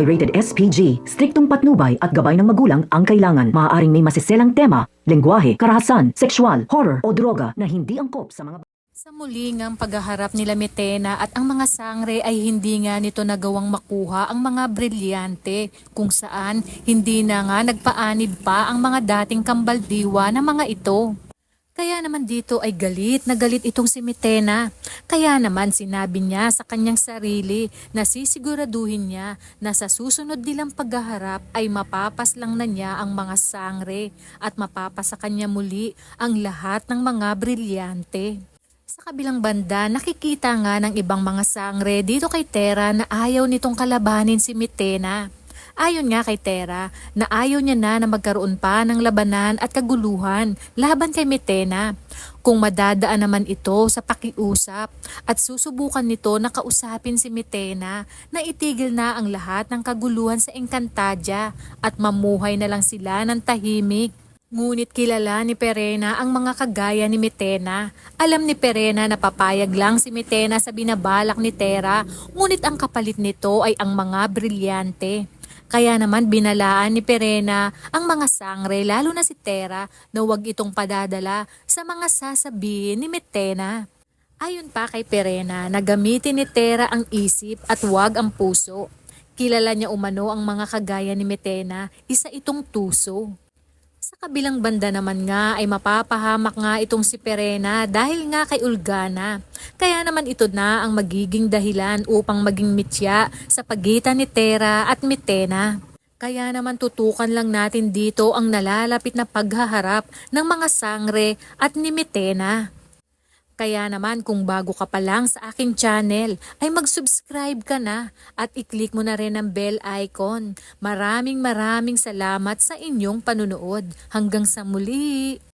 ay rated SPG. Striktong patnubay at gabay ng magulang ang kailangan. Maaaring may masiselang tema, lengguwahe, karahasan, sexual, horror o droga na hindi angkop sa mga Sa muli ngang paghaharap nila Metena at ang mga sangre ay hindi nga nito nagawang makuha ang mga brilyante kung saan hindi na nga nagpaanib pa ang mga dating kambaldiwa ng mga ito. Kaya naman dito ay galit na galit itong si Metena. Kaya naman sinabi niya sa kanyang sarili na sisiguraduhin niya na sa susunod nilang paghaharap ay mapapas lang na niya ang mga sangre at mapapasa kanya muli ang lahat ng mga brilyante. Sa kabilang banda, nakikita nga ng ibang mga sangre dito kay Tera na ayaw nitong kalabanin si Mitena. Ayon nga kay Tera na ayaw niya na na magkaroon pa ng labanan at kaguluhan laban kay Mitena. Kung madadaan naman ito sa pakiusap at susubukan nito na kausapin si Mitena na itigil na ang lahat ng kaguluhan sa Encantadia at mamuhay na lang sila ng tahimik. Ngunit kilala ni Perena ang mga kagaya ni Mitena. Alam ni Perena na papayag lang si Mitena sa binabalak ni Tera, ngunit ang kapalit nito ay ang mga brilyante. Kaya naman binalaan ni Perena ang mga sangre lalo na si Tera na huwag itong padadala sa mga sasabihin ni Mitena. Ayon pa kay Perena na gamitin ni Tera ang isip at huwag ang puso. Kilala niya umano ang mga kagaya ni Metena, isa itong tuso. Kabilang banda naman nga ay mapapahamak nga itong si Perena dahil nga kay Ulgana. Kaya naman ito na ang magiging dahilan upang maging mitya sa pagitan ni Tera at Mitena. Kaya naman tutukan lang natin dito ang nalalapit na paghaharap ng mga sangre at ni Mitena. Kaya naman kung bago ka pa lang sa aking channel ay mag-subscribe ka na at i-click mo na rin ang bell icon. Maraming maraming salamat sa inyong panunood. Hanggang sa muli!